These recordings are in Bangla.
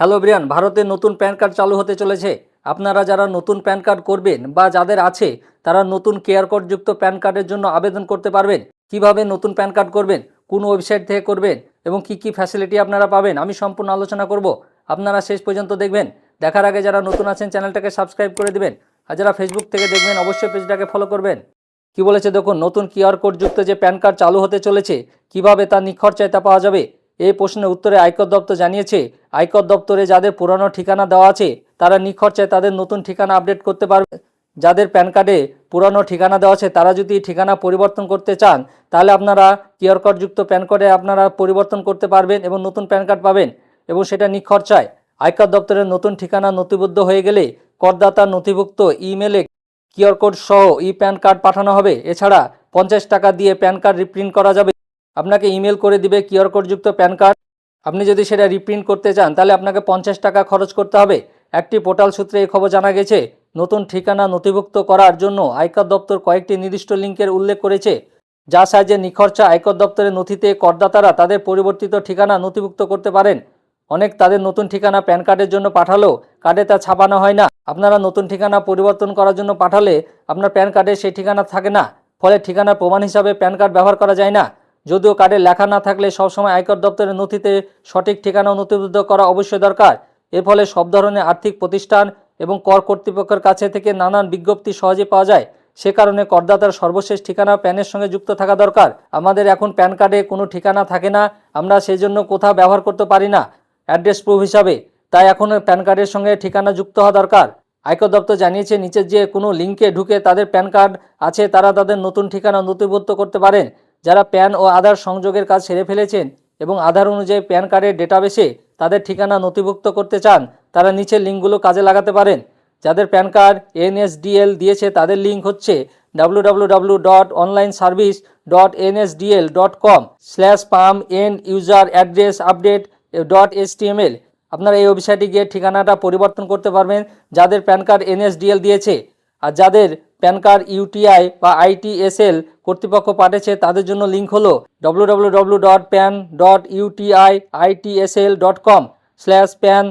হ্যালো ব্রিয়ান, ভারতে নতুন প্যান কার্ড চালু হতে চলেছে। আপনারা যারা নতুন প্যান কার্ড করবেন বা যাদের আছে, তারা নতুন কেয়ার কোডযুক্ত প্যান কার্ডের জন্য আবেদন করতে পারবেন। কীভাবে নতুন প্যান কার্ড করবেন, কোন ওয়েবসাইট থেকে করবেন এবং কি কি ফ্যাসিলিটি আপনারা পাবেন, আমি সম্পূর্ণ আলোচনা করব। আপনারা শেষ পর্যন্ত দেখবেন। দেখার আগে যারা নতুন আছেন, চ্যানেলটাকে সাবস্ক্রাইব করে দিবেন। আর যারা ফেসবুক থেকে দেখবেন, অবশ্যই পেজটাকে ফলো করবেন। কি বলেছে দেখুন, নতুন কিউআর কোডযুক্ত যে প্যান কার্ড চালু হতে চলেছে, কীভাবে তা নিখরচায় তা পাওয়া যাবে এই প্রশ্নের উত্তরে আয়কর দপ্তর জানিয়েছে, আয়কর দপ্তরে যাদের পুরানো ঠিকানা দেওয়া আছে, তারা নিখরচায় তাদের নতুন ঠিকানা আপডেট করতে পারবে। যাদের প্যান কার্ডে পুরানো ঠিকানা দেওয়া আছে, তারা যদি ঠিকানা পরিবর্তন করতে চান, তাহলে আপনারা কিউআর কোডযুক্ত প্যান কার্ডে আপনারা পরিবর্তন করতে পারবেন এবং নতুন প্যান কার্ড পাবেন এবং সেটা নিখরচায়। আয়কর দপ্তরের নতুন ঠিকানা নথিবদ্ধ হয়ে গেলে করদাতার নথিভুক্ত ইমেলে কিউআর কোড সহ ই প্যান কার্ড পাঠানো হবে। এছাড়া পঞ্চাশ টাকা দিয়ে প্যান কার্ড রিপ্রিন্ট করা যাবে। আপনাকে ইমেল করে দিবে কিউআর কোডযুক্ত প্যান কার্ড। আপনি যদি সেটা রিপ্রিন্ট করতে চান, তাহলে আপনাকে পঞ্চাশ টাকা খরচ করতে হবে। একটি পোর্টাল সূত্রে এই খবর জানা গেছে, নতুন ঠিকানা নথিভুক্ত করার জন্য আয়কর দপ্তর কয়েকটি নির্দিষ্ট লিঙ্কের উল্লেখ করেছে। যা সাহায্যে নিখরচা আয়কর দপ্তরের নথিতে করদাতারা তাদের পরিবর্তিত ঠিকানা নথিভুক্ত করতে পারেন। অনেক তাদের নতুন ঠিকানা প্যান কার্ডের জন্য পাঠালেও কার্ডে তা ছাপানো হয় না। আপনারা নতুন ঠিকানা পরিবর্তন করার জন্য পাঠালে আপনার প্যান কার্ডে সেই ঠিকানা থাকে না, ফলে ঠিকানার প্রমাণ হিসাবে প্যান কার্ড ব্যবহার করা যায় না। যদিও কার্ডে লেখা না থাকলে সবসময় আয়কর দপ্তরের নথিতে সঠিক ঠিকানা নথিবদ্ধ করা অবশ্যই দরকার। এর ফলে সব ধরনের আর্থিক প্রতিষ্ঠান এবং কর কর্তৃপক্ষের কাছে থেকে নানান বিজ্ঞপ্তি সহজে পাওয়া যায়। সে কারণে করদাতার সর্বশেষ ঠিকানা প্যানের সঙ্গে যুক্ত থাকা দরকার। আমাদের এখন প্যান কার্ডে কোনো ঠিকানা থাকে না। আমরা সেই জন্য কোথাও ব্যবহার করতে পারি না। অ্যাড্রেস প্রুফ হিসাবে। তাই এখন প্যান কার্ডের সঙ্গে ঠিকানা যুক্ত হওয়া দরকার। আয়কর দপ্তর জানিয়েছে নিচের যে কোনো লিঙ্কে ঢুকে তাদের প্যান কার্ড আছে, তারা তাদের নতুন ঠিকানা নথিভুক্ত করতে পারেন। যারা প্যান ও আধার সংযোগের কাজ সেরে ফেলেছেন এবং আধার অনুযায়ী প্যান কার্ডের ডেটাবেসে তাদের ঠিকানা নথিভুক্ত করতে চান, তারা নিচের লিঙ্কগুলো কাজে লাগাতে পারেন। যাদের প্যান কার্ড এনএসডিএল দিয়েছে, তাদের লিঙ্ক হচ্ছে W dot online service dot NSDL dot com slash paam end user address update dot আপনারা এই ওয়েবসাইটে গিয়ে ঠিকানাটা পরিবর্তন করতে পারবেন, যাদের প্যান কার্ড এনএসডিএল দিয়েছে। আর যাদের প্যান কার্ড ইউটিআই বা আইটিএসএল কর্তৃপক্ষ পাঠিয়েছে তাদের জন্য লিঙ্ক হলো W W W dot PAN dot UTI ITSL dot com slash PAN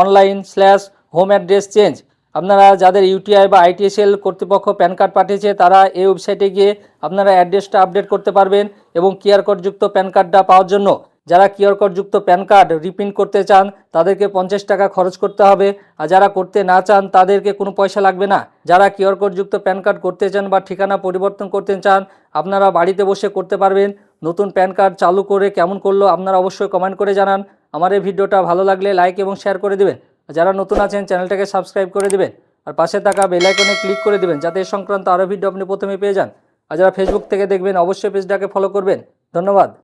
online slash home address change আপনারা যাদের ইউটিআই বা আইটিএসএল কর্তৃপক্ষ প্যান কার্ড পাঠিয়েছে, তারা এই ওয়েবসাইটে গিয়ে আপনারা অ্যাড্রেসটা আপডেট করতে পারবেন এবং কিউআর কোডযুক্ত প্যান কার্ডটা পাওয়ার জন্য। যারা কোডযুক্ত প্যান কার্ড রিপ্রিন্ট করতে চান, তাদেরকে পঞ্চাশ টাকা খরচ করতে হবে। আর যারা করতে না চান, তাদেরকে কোনো পয়সা লাগবে না। যারা কোডযুক্ত প্যান কার্ড করতে চান বা ঠিকানা পরিবর্তন করতে চান, আপনারা বাড়িতে বসে করতে পারবেন। নতুন প্যান কার্ড চালু করে কেমন করল, আপনারা অবশ্যই কমেন্ট করে জানান। আমার এই ভিডিওটা ভালো লাগলে লাইক এবং শেয়ার করে দেবেন। যারা নতুন আছেন, চ্যানেলটাকে সাবস্ক্রাইব করে দেবেন। আর পাশে থাকা বেল আইকনে ক্লিক করে দেবেন, যাতে এ সংক্রান্ত আরও ভিডিও আপনি প্রথমে পেয়ে যান। আর যারা ফেসবুক থেকে দেখবেন, অবশ্যই পেজটাকে ফলো করবেন। ধন্যবাদ।